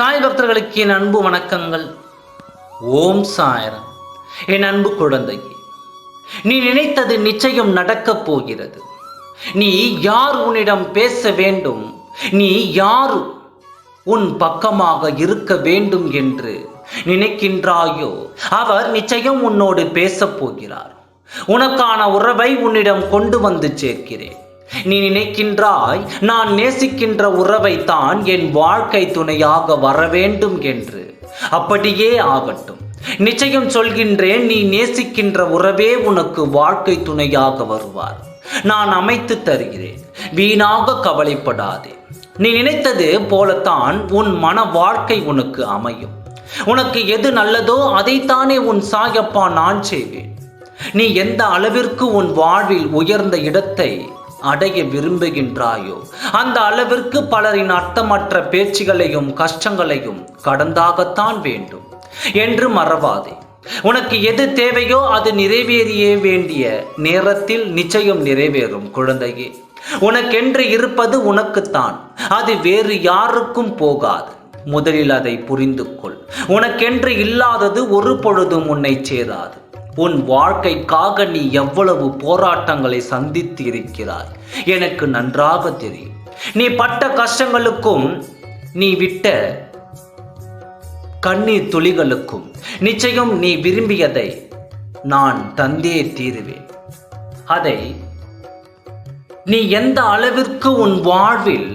சாய் பக்தர்களுக்கு என் அன்பு வணக்கங்கள். ஓம் சாயரம் என் அன்பு குழந்தையே நீ நினைத்தது நிச்சயம் நடக்கப் போகிறது. நீ யார் உன்னிடம் பேச வேண்டும்? நீ யார் உன் பக்கமாக இருக்க வேண்டும் என்று நினைக்கின்றாயோ அவர் நிச்சயம் உன்னோடு பேசப் போகிறார். உனக்கான உறவை உன்னிடம் கொண்டு வந்து சேர்க்கிறேன். நீ நினைக்கின்றாய் நான் நேசிக்கின்ற உறவை தான் என் வாழ்க்கை துணையாக வர வேண்டும் என்று. அப்படியே ஆகட்டும். நிச்சயம் சொல்கின்றேன் நீ நேசிக்கின்ற உறவே உனக்கு வாழ்க்கை துணையாக வருவார். நான் அமைத்து தருகிறேன். வீணாக கவலைப்படாதே. நீ நினைத்தது போலத்தான் உன் மன வாழ்க்கை உனக்கு அமையும். உனக்கு எது நல்லதோ அதைத்தானே உன் சாயப்பா நான் செய்வேன். நீ எந்த அளவிற்கு உன் வாழ்வில் உயர்ந்த இடத்தை அடைய விரும்புகின்றாயோ? அந்த அளவிற்கு பலரின் அர்த்தமற்ற பேச்சுகளையும் கஷ்டங்களையும் கடந்தாகத்தான் வேண்டும். என்று மறவாதே. உனக்கு எது தேவையோ அது நிறைவேறிய வேண்டிய நேரத்தில் நிச்சயம் நிறைவேறும் குழந்தையே. உனக்கென்று இருப்பது உனக்குத்தான். அது வேறு யாருக்கும் போகாது. முதலில் அதை புரிந்து கொள் உனக்கென்று இல்லாதது ஒரு பொழுதும் உன்னை சேராது. உன் வாழ்க்கைக்காக நீ எவ்வளவு போராட்டங்களை சந்தித்து இருக்கிறாய் எனக்கு நன்றாக தெரியும். நீ பட்ட கஷ்டங்களுக்கும் நீ விட்ட கண்ணீர் துளிகளுக்கும் நிச்சயம் நீ விரும்பியதை நான் தந்தே தீருவேன். அதை நீ எந்த அளவிற்கு உன் வாழ்வில்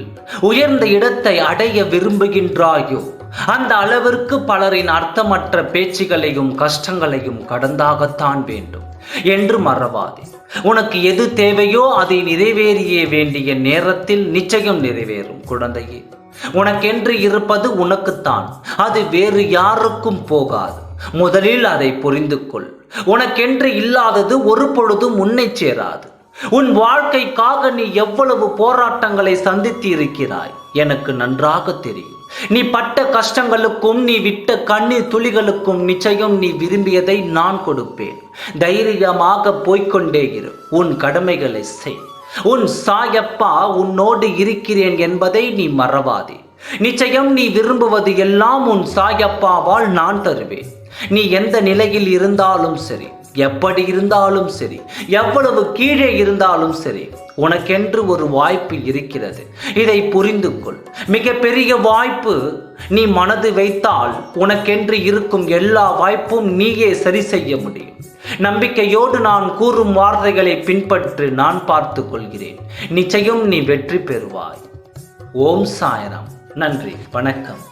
உயர்ந்த இடத்தை அடைய விரும்புகின்றாயோ அந்த அளவிற்கு பலரின் அர்த்தமற்ற பேச்சுகளையும் கஷ்டங்களையும் கடந்தாகத்தான் வேண்டும். என்று மறவாதே. உனக்கு எது தேவையோ அதை நிறைவேறிய வேண்டிய நேரத்தில் நிச்சயம் நிறைவேறும் குழந்தையே. உனக்கென்று இருப்பது உனக்குத்தான். அது வேறு யாருக்கும் போகாது. முதலில் அதை புரிந்து கொள் உனக்கென்று இல்லாதது ஒரு பொழுதும் உன்னை சேராது. உன் வாழ்க்கைக்காக நீ எவ்வளவு போராட்டங்களை சந்தித்து இருக்கிறாய் எனக்கு நன்றாக தெரியும். நீ பட்ட கஷ்டங்களுக்கும் நீ விட்ட கண்ணீர் துளிகளுக்கும் நிச்சயம் நீ விரும்பியதை நான் கொடுப்பேன். தைரியமாக போய்க்கொண்டே இரு. உன் கடமைகளை செய். உன் சாயப்பா உன்னோடு இருக்கிறேன் என்பதை நீ மறவாதே. நிச்சயம் நீ விரும்புவது எல்லாம் உன் சாயப்பாவால் நான் தருவேன். நீ எந்த நிலையில் இருந்தாலும் சரி எப்படி இருந்தாலும் சரி எவ்வளவு கீழே இருந்தாலும் சரி உனக்கென்று ஒரு வாய்ப்பு இருக்கிறது. இதை புரிந்து கொள். மிகப்பெரிய வாய்ப்பு நீ மனது வைத்தால் உனக்கென்று இருக்கும் எல்லா வாய்ப்பும் நீயே சரி செய்ய முடியும். நம்பிக்கையோடு நான் கூறும் வார்த்தைகளை பின்பற்று நான் பார்த்து கொள்கிறேன். நிச்சயம் நீ வெற்றி பெறுவாய். ஓம் சாயராம். நன்றி. வணக்கம்.